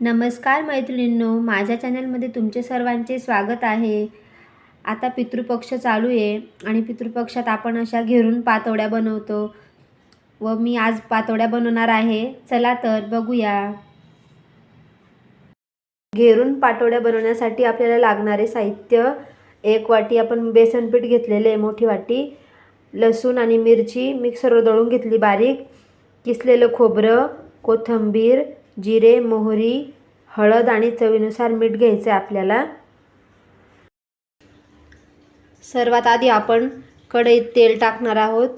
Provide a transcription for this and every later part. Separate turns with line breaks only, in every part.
नमस्कार मैत्रिणींनो माझ्या चॅनलमध्ये तुमचे सर्वांचे स्वागत आहे. आता पितृपक्ष चालू आहे आणि पितृपक्षात आपण अशा घेरून पातोड्या बनवतो व मी आज पातोड्या बनवणार आहे. चला तर बघूया. घेरून पातोड्या बनवण्यासाठी आपल्याला लागणारे साहित्य एक वाटी आपण बेसनपीठ घेतलेले आहे मोठी वाटी लसूण आणि मिरची मिक्सरवर दळून घेतली बारीक किसलेलं खोबरं कोथिंबीर जिरे मोहरी हळद आणि चवीनुसार मीठ घ्यायचं आहे आपल्याला. सर्वात आधी आपण कढईत तेल टाकणार आहोत.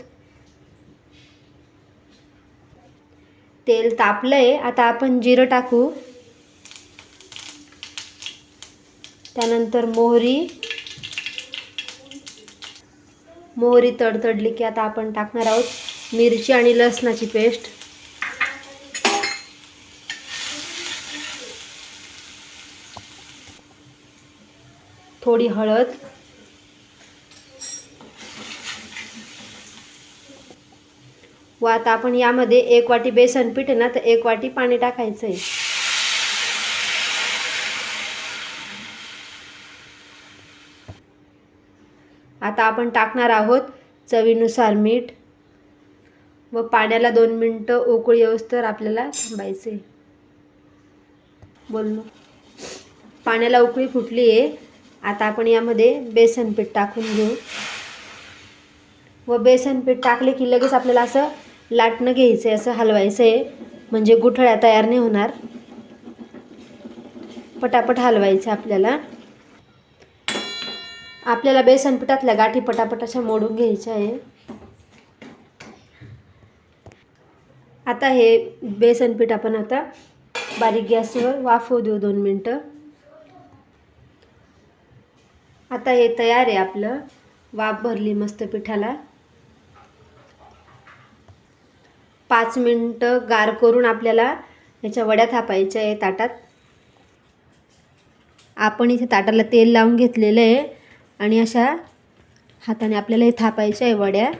तेल तापलंय आता आपण जिरं टाकू. त्यानंतर मोहरी. मोहरी तडतडली की आता आपण टाकणार आहोत मिरची आणि लसणाची पेस्ट. थोडी हळद. व आता आपण यामध्ये एक वाटी बेसन पीठ आहे ना तर एक वाटी पाणी टाकायचं आहे. आता आपण टाकणार आहोत चवीनुसार मीठ. व पाण्याला दोन मिनटं उकळी येऊस तर आपल्याला थांबायचं आहे बोललो पाण्याला उकळी फुटली आहे आता आपण यामध्ये बेसन पीठ टाकून घेऊ. व बेसन पीठ टाकले की लगेच आपल्याला असं लाटणं घ्यायचं आहे असं हलवायचं आहे म्हणजे गुठळ्या तयार नाही होणार. पटापट हलवायचं आपल्याला. आपल्याला बेसन पिठातल्या गाठी पटापट अशा मोडून घ्यायच्या आहे. आता हे बेसन पीठ आपण आता बारीक गॅसवर वाफवू देऊ दोन मिनटं. आता हे तयार आहे आपलं. वाफ भरली मस्त पिठाला पाच मिनटं गार करून आपल्याला याच्या वड्या थापायच्या आहे ताटात. आपण इथे ताटाला तेल लावून घेतलेलं आहे आणि अशा हाताने आपल्याला हे थापायच्या आहे वड्या.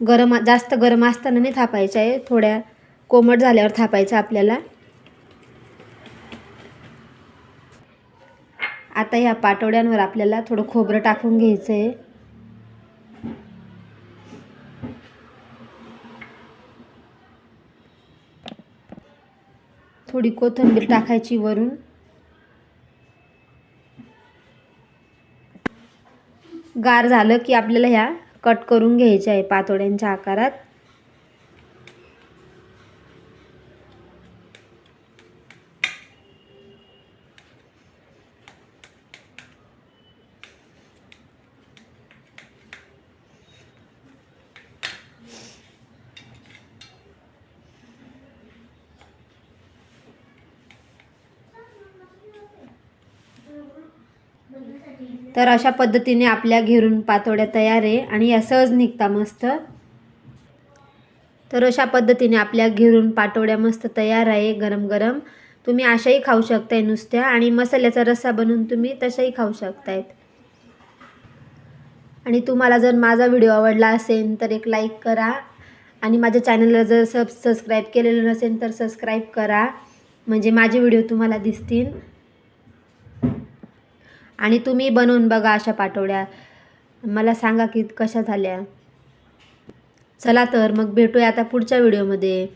गरम जास्त गरम असताना नाही थापायच्या आहे. थोड्या कोमट झाल्यावर थापायचं आपल्याला. आता ह्या पाटोड्यांवर आपल्याला थोडं खोबरं टाकून घ्यायचं आहे थोडी कोथिंबीर टाकायची वरून. गार झालं की आपल्याला ह्या कट करून घ्यायच्या आहे पातोड्यांच्या आकारात. तर अशा पद्धतीने आपल्या घेरून पातोड्या तयार आहे आणि या सहज निघता मस्त. तर अशा पद्धतीने आपल्या घेरून पातोड्या मस्त तयार आहे गरम गरम तुम्ही अशाही खाऊ शकताय नुसत्या आणि मसाल्याचा रस्सा बनवून तुम्ही तशाही खाऊ शकतायत. आणि तुम्हाला जर माझा व्हिडिओ आवडला असेल तर एक लाईक करा आणि माझ्या चॅनलला जर सब सबस्क्राईब केलेलं नसेल तर सबस्क्राईब करा. म्हणजे माझे व्हिडिओ तुम्हाला दिसतील. आणि तुम्ही बनवून बघा अशा पाठवड्या. मला सांगा की कशा झाल्या. चला तर मग भेटूया आता पुढच्या व्हिडिओमध्ये.